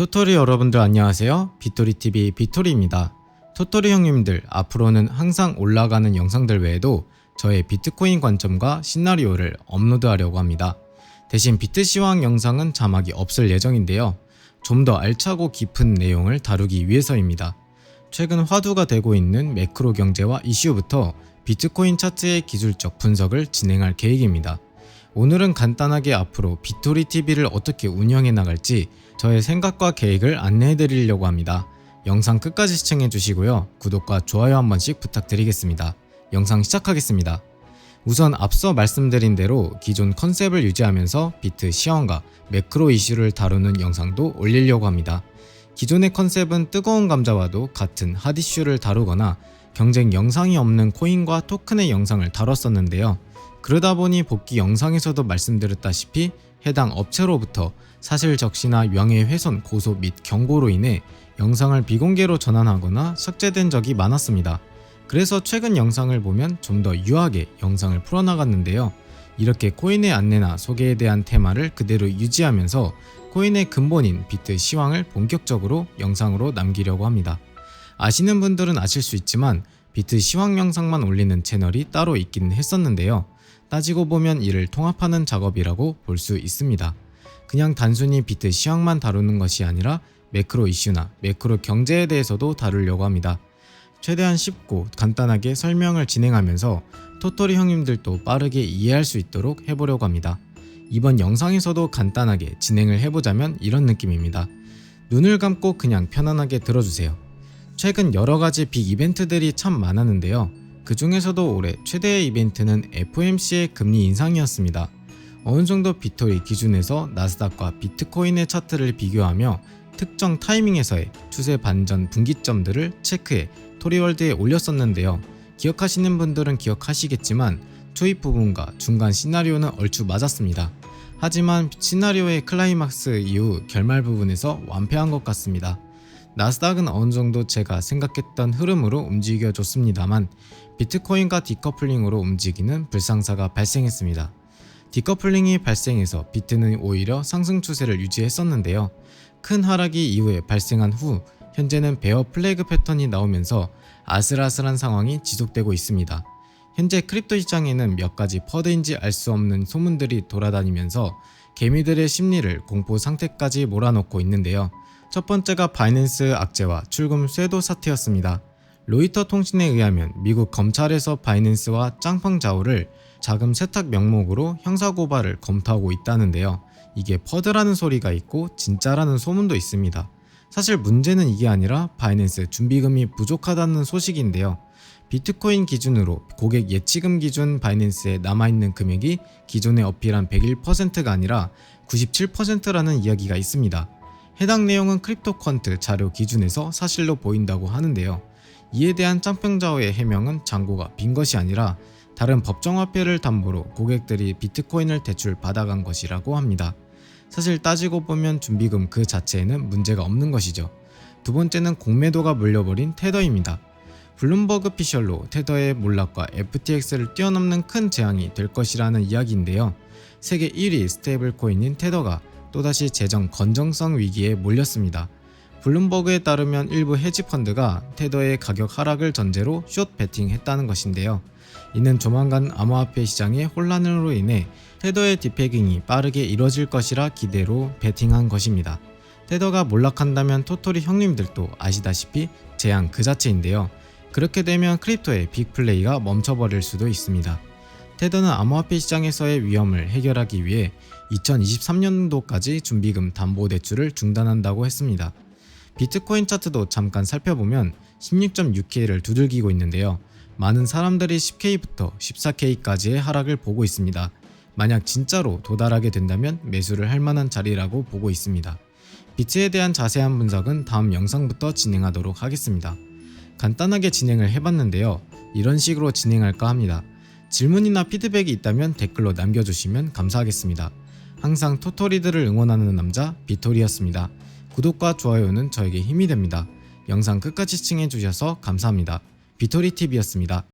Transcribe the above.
토토리 여러분들 안녕하세요. 비토리TV 비토리입니다. 토토리 형님들 앞으로는 항상 올라가는 영상들 외에도 저의 비트코인 관점과 시나리오를 업로드하려고 합니다. 대신 비트 시황 영상은 자막이 없을 예정인데요. 좀 더 알차고 깊은 내용을 다루기 위해서입니다. 최근 화두가 되고 있는 매크로 경제와 이슈부터 비트코인 차트의 기술적 분석을 진행할 계획입니다. 오늘은 간단하게 앞으로 비토리 TV를 어떻게 운영해 나갈지 저의 생각과 계획을 안내해 드리려고 합니다. 영상 끝까지 시청해 주시고요. 구독과 좋아요 한 번씩 부탁드리겠습니다. 영상 시작하겠습니다. 우선 앞서 말씀드린 대로 기존 컨셉을 유지하면서 비트 시황과 매크로 이슈를 다루는 영상도 올리려고 합니다. 기존의 컨셉은 뜨거운 감자와도 같은 핫 이슈를 다루거나 경쟁 영상이 없는 코인과 토큰의 영상을 다뤘었는데요. 그러다 보니 복귀 영상에서도 말씀드렸다시피 해당 업체로부터 사실 적시나 명예훼손 고소 및 경고로 인해 영상을 비공개로 전환하거나 삭제된 적이 많았습니다. 그래서 최근 영상을 보면 좀 더 유하게 영상을 풀어나갔는데요. 이렇게 코인의 안내나 소개에 대한 테마를 그대로 유지하면서 코인의 근본인 비트 시황을 본격적으로 영상으로 남기려고 합니다. 아시는 분들은 아실 수 있지만 비트 시황 영상만 올리는 채널이 따로 있긴 했었는데요. 따지고 보면 이를 통합하는 작업이라고 볼 수 있습니다. 그냥 단순히 비트 시황만 다루는 것이 아니라 매크로 이슈나 매크로 경제에 대해서도 다루려고 합니다. 최대한 쉽고 간단하게 설명을 진행하면서 토토리 형님들도 빠르게 이해할 수 있도록 해보려고 합니다. 이번 영상에서도 간단하게 진행을 해보자면 이런 느낌입니다. 눈을 감고 그냥 편안하게 들어주세요. 최근 여러 가지 빅 이벤트들이 참 많았는데요. 그 중에서도 올해 최대의 이벤트는 FOMC의 금리 인상이었습니다. 어느 정도 비토리 기준에서 나스닥과 비트코인의 차트를 비교하며 특정 타이밍에서의 추세 반전 분기점들을 체크해 토리월드에 올렸었는데요. 기억하시는 분들은 기억하시겠지만 투입 부분과 중간 시나리오는 얼추 맞았습니다. 하지만 시나리오의 클라이막스 이후 결말 부분에서 완패한 것 같습니다. 나스닥은 어느 정도 제가 생각했던 흐름으로 움직여줬습니다만 비트코인과 디커플링으로 움직이는 불상사가 발생했습니다. 디커플링이 발생해서 비트는 오히려 상승 추세를 유지했었는데요. 큰 하락이 이후에 발생한 후 현재는 베어 플래그 패턴이 나오면서 아슬아슬한 상황이 지속되고 있습니다. 현재 크립토 시장에는 몇 가지 퍼드인지 알 수 없는 소문들이 돌아다니면서 개미들의 심리를 공포 상태까지 몰아넣고 있는데요. 첫 번째가 바이낸스 악재와 출금 쇄도 사태였습니다. 로이터 통신에 의하면 미국 검찰에서 바이낸스와 짱팡 자오를 자금 세탁 명목으로 형사고발을 검토하고 있다는데요. 이게 퍼드라는 소리가 있고 진짜라는 소문도 있습니다. 사실 문제는 이게 아니라 바이낸스 준비금이 부족하다는 소식인데요. 비트코인 기준으로 고객 예치금 기준 바이낸스에 남아있는 금액이 기존에 어필한 101%가 아니라 97%라는 이야기가 있습니다. 해당 내용은 크립토 퀀트 자료 기준에서 사실로 보인다고 하는데요. 이에 대한 짱평자오의 해명은 잔고가 빈 것이 아니라 다른 법정화폐를 담보로 고객들이 비트코인을 대출 받아간 것이라고 합니다. 사실 따지고 보면 준비금 그 자체에는 문제가 없는 것이죠. 두 번째는 공매도가 몰려버린 테더입니다. 블룸버그 피셜로 테더의 몰락과 FTX를 뛰어넘는 큰 재앙이 될 것이라는 이야기인데요. 세계 1위 스테이블 코인인 테더가 또다시 재정 건정성 위기에 몰렸습니다. 블룸버그에 따르면 일부 헤지펀드가 테더의 가격 하락을 전제로 숏 베팅했다는 것인데요. 이는 조만간 암호화폐 시장의 혼란으로 인해 테더의 디패깅이 빠르게 이뤄질 것이라 기대로 베팅한 것입니다. 테더가 몰락한다면 토토리 형님들도 아시다시피 재앙 그 자체인데요. 그렇게 되면 크립토의 빅플레이가 멈춰버릴 수도 있습니다. 테더는 암호화폐 시장에서의 위험을 해결하기 위해 2023년도까지 준비금 담보 대출을 중단한다고 했습니다. 비트코인 차트도 잠깐 살펴보면 16.6K를 두들기고 있는데요. 많은 사람들이 10K부터 14K까지의 하락을 보고 있습니다. 만약 진짜로 도달하게 된다면 매수를 할 만한 자리라고 보고 있습니다. 비트에 대한 자세한 분석은 다음 영상부터 진행하도록 하겠습니다. 간단하게 진행을 해봤는데요. 이런 식으로 진행할까 합니다. 질문이나 피드백이 있다면 댓글로 남겨주시면 감사하겠습니다. 항상 토토리들을 응원하는 남자 비토리였습니다. 구독과 좋아요는 저에게 힘이 됩니다. 영상 끝까지 시청해주셔서 감사합니다. 비토리TV였습니다.